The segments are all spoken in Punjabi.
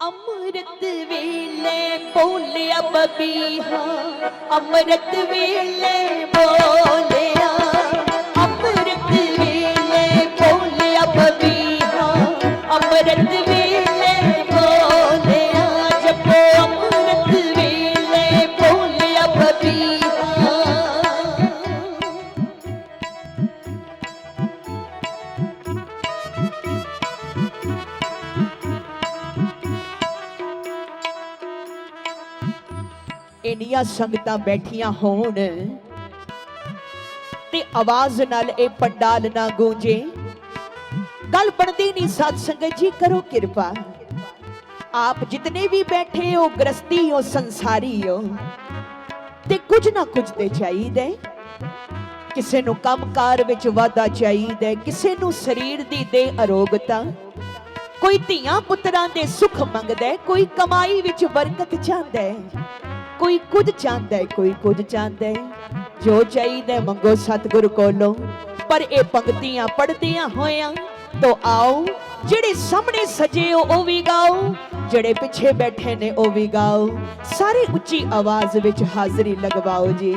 ਅੰਮ੍ਰਿਤ ਵੇਲੇ ਬੋਲਿਆ ਬਬੀਹਾ ਅੰਮ੍ਰਿਤ ਵੇਲੇ ਬੋਲਿਆ ਅੰਮ੍ਰਿਤ ਵੇਲੇ ਬੋਲਿਆ ਬਬੀਹਾ ਅੰਮ੍ਰਿਤ ਇੰਨੀਆਂ ਸੰਗਤਾਂ ਬੈਠੀਆਂ ਹੋਣ। ਤੇ ਆਵਾਜ਼ ਨਾਲ ਇਹ ਪੰਡਾਲ ਨਾ ਗੂੰਜੇ। ਗੱਲ ਬਣਦੀ ਨਹੀਂ ਸਾਧ ਸੰਗਤ ਜੀ, ਕਰੋ ਕਿਰਪਾ। ਆਪ ਜਿਤਨੇ ਵੀ ਬੈਠੇ ਹੋ, ਗ੍ਰਸਤੀ ਹੋ, ਸੰਸਾਰੀ ਹੋ, ਤੇ ਕੁਝ ਨਾ ਕੁਝ ਤੇ ਚਾਹੀਦਾ ਕਿਸੇ ਨੂੰ ਕੰਮਕਾਰ ਵਿੱਚ ਵਾਧਾ ਚਾਹੀਦਾ ਕਿਸੇ ਨੂੰ ਸਰੀਰ ਦੀ ਦੇ ਅਰੋਗਤਾ। ਕੋਈ ਧੀਆਂ ਪੁੱਤਰਾਂ ਦੇ ਸੁੱਖ ਮੰਗਦਾ ਕੋਈ ਕਮਾਈ ਵਿੱਚ ਬਰਕਤ ਚਾਹੁੰਦਾ ਕੋਈ ਕੁਝ ਚਾਹੁੰਦਾ ਹੈ, ਕੋਈ ਕੁਝ ਚਾਹੁੰਦਾ ਹੈ। ਜੋ ਚਾਹੀਦਾ ਮੰਗੋ ਸਤਿਗੁਰ ਕੋਲੋਂ। ਪਰ ਇਹ ਪੰਕਤੀਆਂ ਪੜ੍ਹਦਿਆਂ ਹੋਇਆਂ ਤੋ ਆਓ, ਜਿਹੜੇ ਸਾਹਮਣੇ ਸਜੇ ਹੋ, ਉਹ ਵੀ ਗਾਓ। ਜਿਹੜੇ ਪਿੱਛੇ ਬੈਠੇ ਨੇ, ਉਹ ਵੀ ਗਾਓ। ਸਾਰੇ ਉੱਚੀ ਆਵਾਜ਼ ਵਿੱਚ ਹਾਜ਼ਰੀ ਲਗਵਾਓ ਜੀ।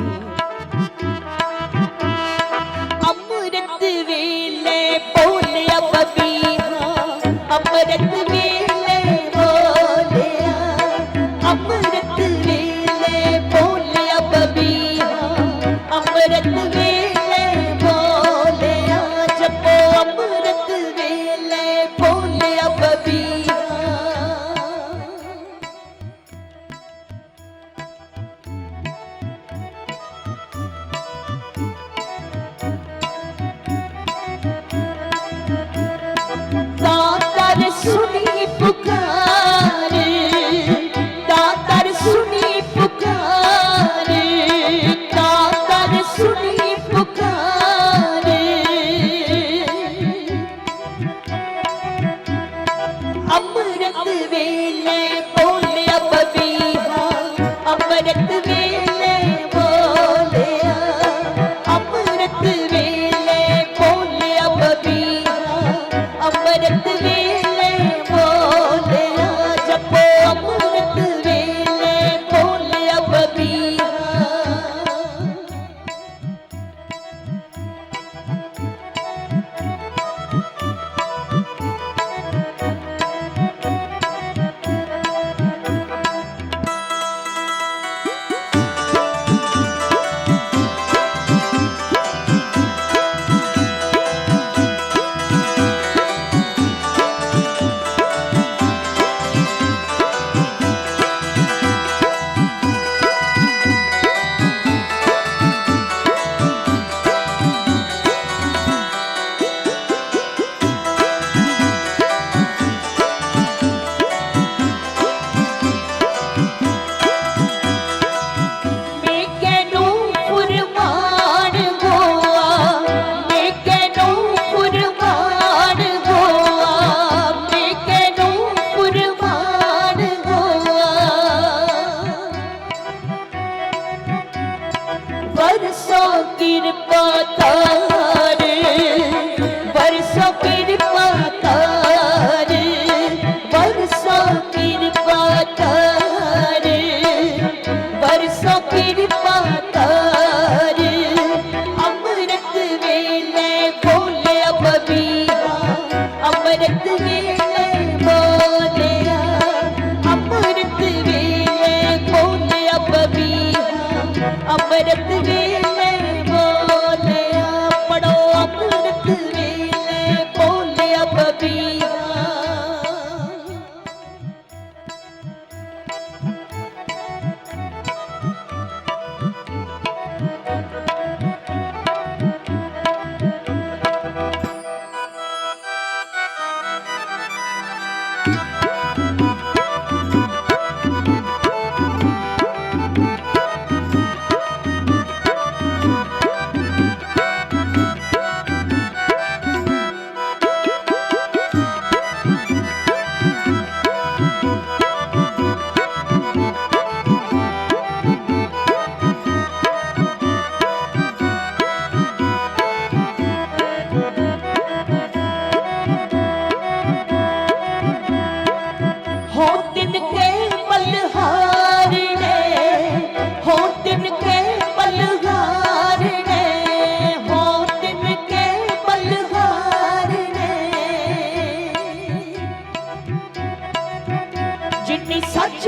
বরসো কৃপা তার বরসো কৃপা তার अमृत जी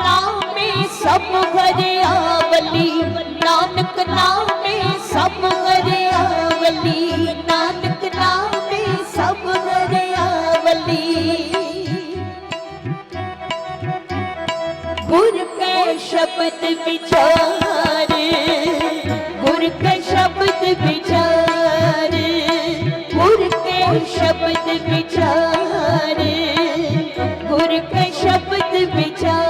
ਨਾਨਕ ਨਾਮੇ ਸਭ ਹਰਿਆਵਲੀ, ਨਾਨਕ ਨਾਮੇ ਸਭ ਹਰਿਆਵਲੀ, ਨਾਨਕ ਨਾਮੇ ਸਭ ਹਰਿਆਵਲੀ। ਗੁਰ ਕੇ ਸ਼ਬਦ ਵਿਚਾਰ, ਗੁਰ ਕੇ ਸ਼ਬਦ ਵਿਚਾਰ, ਗੁਰ ਕੇ ਸ਼ਬਦ ਵਿਚਾਰ, ਗੁਰ ਕੇ ਸ਼ਬਦ ਵਿਚਾਰ।